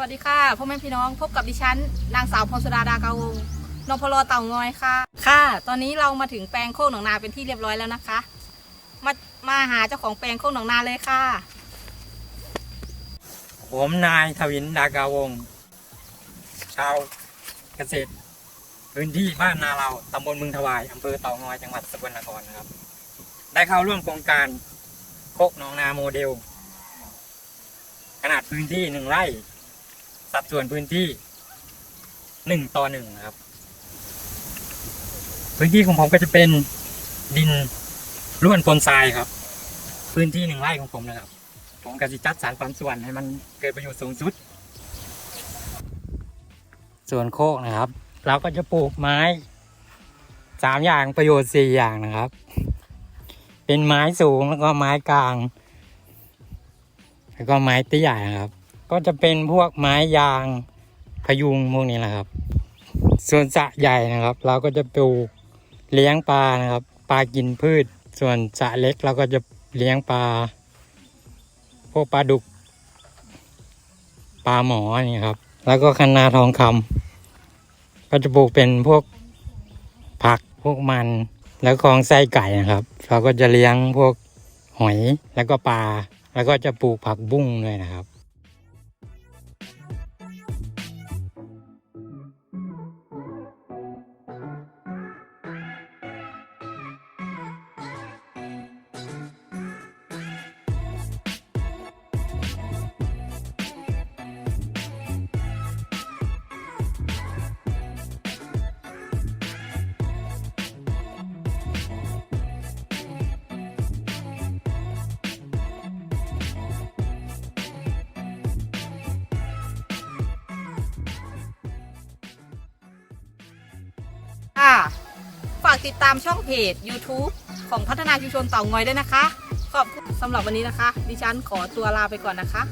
วัสดีค่ะพ่อแม่พี่น้องพบกับดิฉัน นางสาวพรสุดาดากาวงนพลเต่างอยค่ะ ค่ะ ตอนนี้เรามาถึงแปลงโคกหนองนาเป็นที่เรียบร้อยแล้วนะคะ มามาหาเจ้าของแปลงโคกหนองนาเลยค่ะ ผมนายทวินดากาวงชาวเกษตร พื้นที่บ้านนาเราตำบลเมืองถวายอำเภอเต่างอยจังหวัดสกลนครนะครับ ได้เข้าร่วมโครงการโคกหนองนาโมเดล ขนาดพื้นที่หนึ่งไร่ สัดส่วนพื้นที่หนึ่งต่อหนึ่งครับ พื้นที่ของผมก็จะเป็นดินร่วนปนทรายครับ พื้นที่หนึ่งไร่ของผมนะครับ ผมก็จะจัดสรรปันส่วนให้มันเกิดประโยชน์สูงสุด ส่วนโคกนะครับ เราก็จะปลูกไม้สามอย่างประโยชน์สี่อย่างนะครับ เป็นไม้สูงแล้วก็ไม้กลาง แล้วก็ไม้เตี้ยนะครับ ก็จะเป็นพวกไม้ยางพยุงพวกนี้แหละครับ ส่วนสระใหญ่นะครับ เราก็จะปลูกเลี้ยงปลานะครับ ปลากินพืช ส่วนสระเล็กเราก็จะเลี้ยงปลา พวกปลาดุก ปลาหมอนี่ครับ แล้วก็คะนนาทองคำก็จะปลูกเป็นพวกผักพวกมัน แล้วของไส้ไก่นะครับ เราก็จะเลี้ยงพวกหอยแล้วก็ปลา แล้วก็จะปลูกผักบุ้งด้วยนะครับ ค่ะ ฝากติดตามช่องเพจ YouTube ของพัฒนาชุมชนเต่างอยด้วยนะคะ ขอบคุณสำหรับวันนี้นะคะ ดิฉันขอตัวลาไปก่อนนะคะ